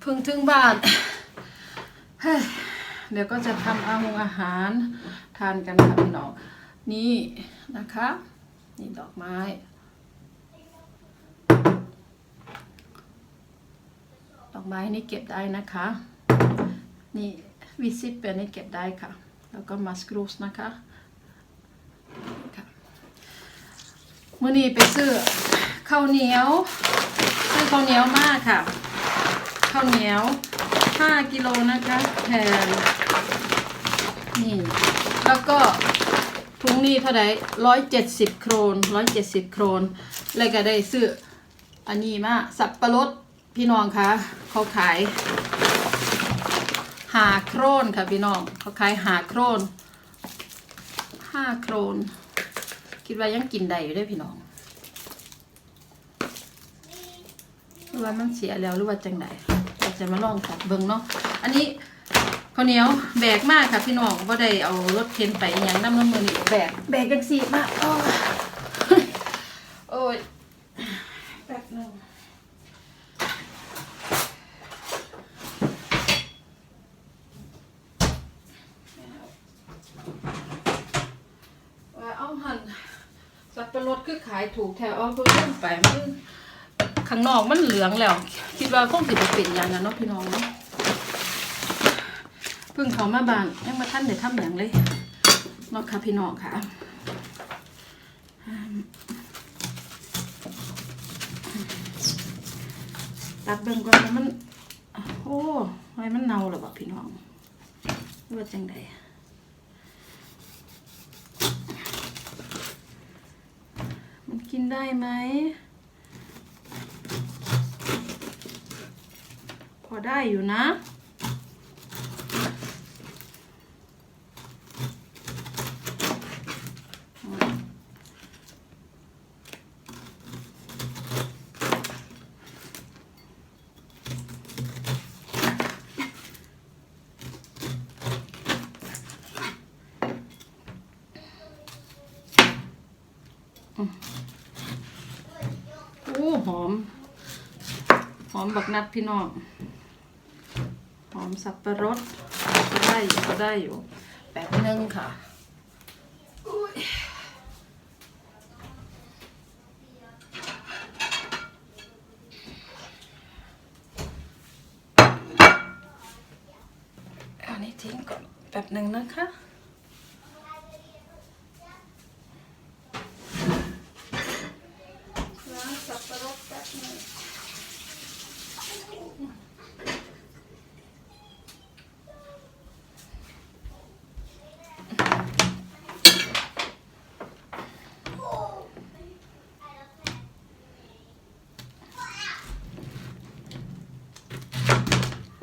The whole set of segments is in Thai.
เพิ่งถึงบ้านเฮ้ยเดี๋ยวก็จะทำอาหงอาหารทานกันค่ะพี่น้องนี่นะคะ นี่ดอกไม้ดอกไม้นี่เก็บได้นะคะ นี่วิซิปเป็นนี่เก็บได้ค่ะ แล้วก็มัสกรูสนะคะค่ะมื่อนี้ไปซื้อข้าวเหนียวซื้อข้าวเหนียวมากค่ะ ข้าวเหนียว 5 กิโลนะคะแทนนี่แล้วก็ถุงนี้เท่าไหร่ร้อยเจ็ดสิบโครนร้อยเจ็ดสิบโครนแล้วก็ได้ซื้ออันนี้มาสับปะรดพี่น้องคะเขาขายหาโครนค่ะพี่น้องเขาขายหาโครนห้าโครนคิดว่ายังกินได้อยู่ได้อพี่น้องหรือว่ามันเสียแล้วหรือว่าจังไดร จะมาลองตัดเบิ่งเนาะอันนี้ข้าวเหนียวแบกมากค่ะพี่น้องบ่ได้เอารถเข็นไปอหย่างน้ำน้ำมือนี่แบกแบกจังสีมากโอ้ยโอ้ยแป๊บหนึงว่าเอาหันสับปะรดคือขายถูกแถวเอาเพิ่มไปมัน ข้างนอกมันเหลืองแล้ว คิดว่าคงสิบเป็นอย่างนั้นเนาะพี่น้องเนาะเพิ่งเขามาบานยังมาท่านได้ทำอย่างเลยเนาะค่ะพี่น้องค่ะตัดเบิ่งก่อนมันโอ้ทำไมมันเน่าหรอวะพี่น้องว่าจังใดมันกินได้ไหม อได้อยู่นะ อู้หอม หอมบักนัดพี่น้อง อมสับปะรดก็ได้อยู่ก็ได้อยู่แบบนึงค่ะอุ๊ยเอานี้ทิ้งก่อนแบบหนึ่งนะคะล้างสับปะรดแป๊บหนึง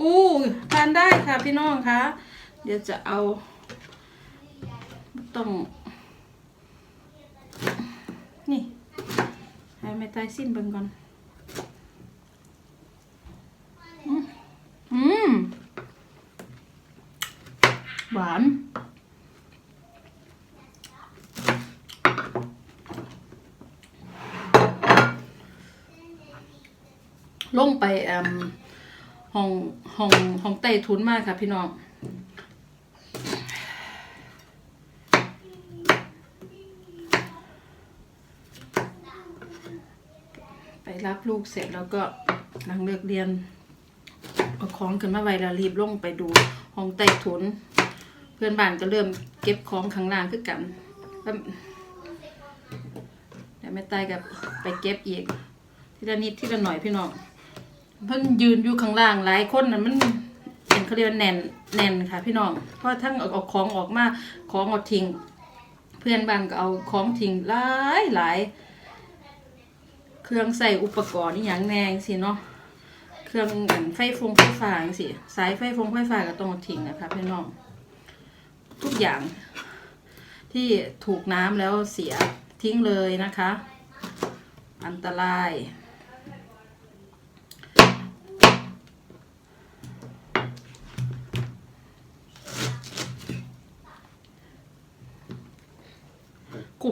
อู้ทานได้ค่ะพี่น้องคะเดี๋ยวจะเอาต้องนี่ให้ไม่ตายสิ้นเบิ่งก่อนอืมหวานลงไปแอม ห้องห้องห้องไต่ทุนมากค่ะพี่น้องไปรับลูกเสร็จแล้วก็หลังเลิกเรียนเอาของขึ้นมาไว้แล้วรีบลงไปดูห้องไต่ทุน เพื่อนบ้านก็เริ่มเก็บของข้างล่างคือกันแล้วแม่ใต้กับไปเก็บอีกทีละนิดทีละหน่อยพี่น้อง เพิ่นยืนอยู่ข้างล่างหลายคนน่ะมันเป็นเขาเรียกว่าแน่นแน่นค่ะ พี่น้องเพราะทั้งเอาเอาของออกมาของอาทิ้งเพื่อนบ้านก็เอาของทิ้งหลายหลายเครื่องใส่อุปกรณ์นี่อย่างแนงสิเนาะเครื่องอันไฟฟงไฟฟ้างสิสายไฟฟงไฟฟ้าก็ต้องอาทิ้งนะคะพี่น้องทุกอย่างที่ถูกน้ำแล้วเสียทิ้งเลยนะคะ อันตราย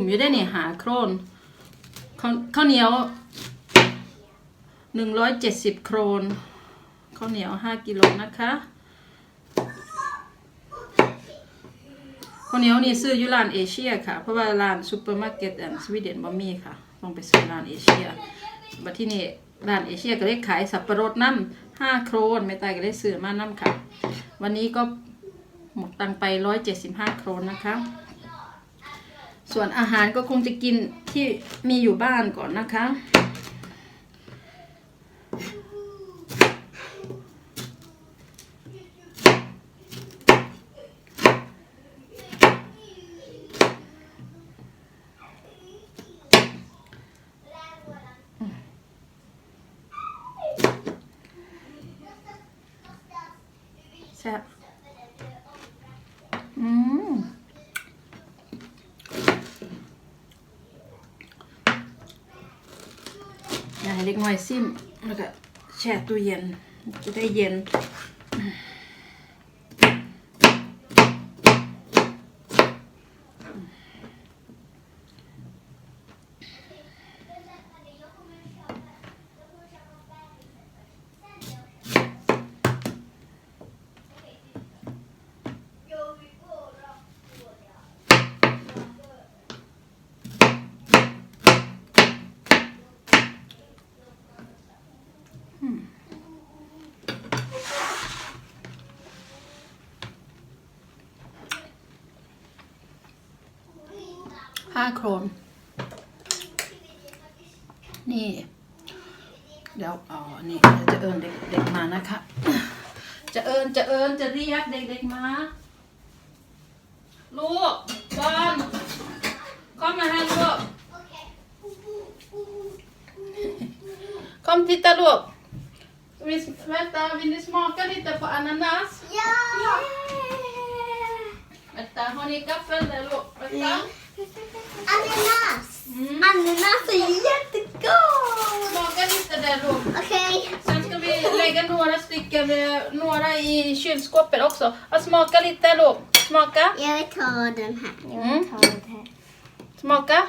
มอยู่ได้เนี่ยหาโครนข้าวข้าวเหนียวหนึ่งร้อยเจ็ดสิบโครนข้าวเหนียวห้ากิโลนะคะข้าวเหนียวนี่ซื้ออยู่ร้านเอเชียค่ะ เพราะว่าร้านซูเปอร์มาร์เก็ตอันสวีเดนบ่มีค่ะต้องไปซื้อร้านเอเชียบัดที่นี่ร้านเอเชียก็เลยขายสับปะรดน้ำห้าโครนไม่ตายก็เลยซื้อมาน้ำค่ะ วันนี้ก็หมดตังไปร้อยเจ็ดสิบห้าโครนนะคะ ส่วนอาหารก็คงจะกินที่มีอยู่บ้านก่อนนะคะ แซ่บอืม อยากให้ เล็กน้อยซิมแล้วก็แช่ตู้เย็นจะได้เย็น ห้าโครนนี่ เดี๋ยวอ๋อนี่เดี๋ยวจะเอิญเด็กเด็กมานะคะ จะเอิญจะเอิญจะเรียกเด็กๆมา ลูกบอลเข้ามาให้ลูก Kom titta då. Vi, vänta, vill ni smaka lite på ananas? Ja! Vänta, har ni gaffel där då? Vänta. Ananas! Mm. Ananas är jättegott! Smaka lite där då. Okej. Okay. Sen ska vi lägga några stycken, eh, några i kylskåpet också. Och smaka lite då. Smaka. Jag vill ta den här. Mm. Jag vill ta den här. Smaka.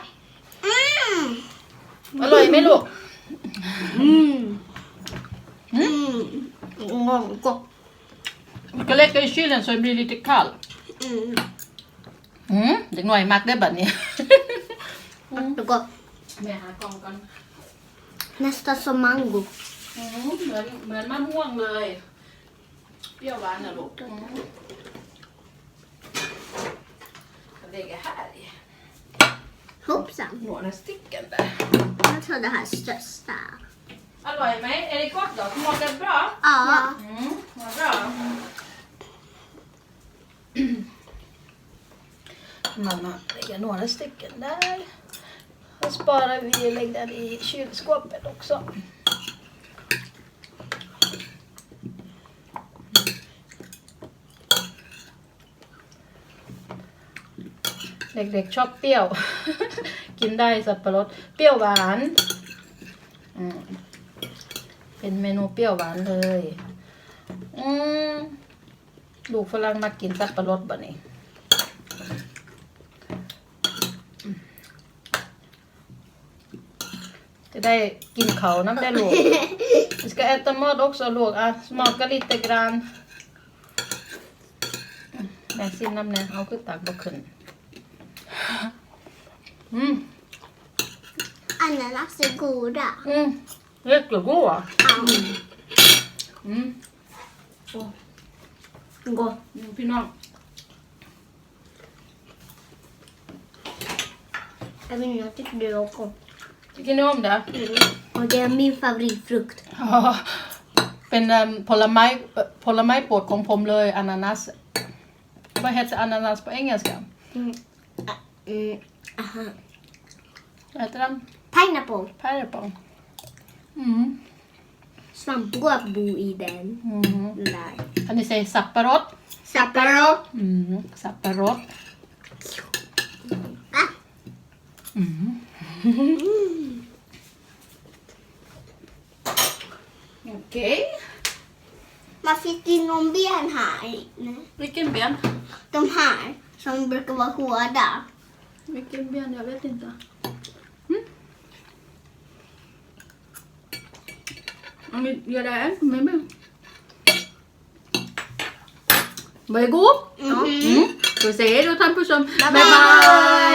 Mm. Hallå Emil då. Mm. Mm. Mm. mm. mm. Du ska lägga i kylen så det blir lite kallt. Mm. Mm. Det är nog i mackdebben Gott. แม่หากล่องก่อน Nästan som mango. อืมเหมือนเหมือนมะม่วงเลย เปรี้ยวหวานนะลูกอืมjag lägger här i Hoppsan. några stycken där. Jag tar det här största. อร่อยไหมเอริกอตเหรอสมองกันบra Ja. อืมมาบรา Mamma lägger några stycken där. Och sparar vi och lägger den i kylskåpet också. เด็กๆชอบเปรี้ยว กินได้สับปะรด เปรี้ยวหวานเป็นเมนูเปรี้ยวหวานเลย อืมลูกฝรั่งมากินสับปะรดบ่เนี่จ ได้กินเขาน้ำได้ลูก Vi ska äta mat också låg. Ah, smaka lite grann. แม่ซิมน้ำเนี่ยเอาคือตักบ่ขึ้นอืม Ananas är goda. อืมเรียกหรือกูอะ Ja. อืม Gott. อืมพี่น้อง Jag vet inte, jag tycker det är gott. Tycker ni om det? Och det är min favoritfrukt. อ๋อเป็นเอิ่มผลไม้เอ่อผลไม้โปรดของผมเลยอนานัส Vad heter ananas på engelska? Mm. Mm. Aha. Vad heter den? Pineapple. Pineapple. Mm. Svampgås bor i den. Mm. Den där. Kan ni säga sapparot? Sapparot. Mm. Sapparot. Ah. Mm. OK, Okay. Man fick någon ben här inne. Vilken ben? De här som brukar vara hårda. Vilken ben? Jag vet inte. Mm. Om vi gör det här med ben. Var det god? Mm -hmm. mm. Då säger då Tampus om bye bye! bye.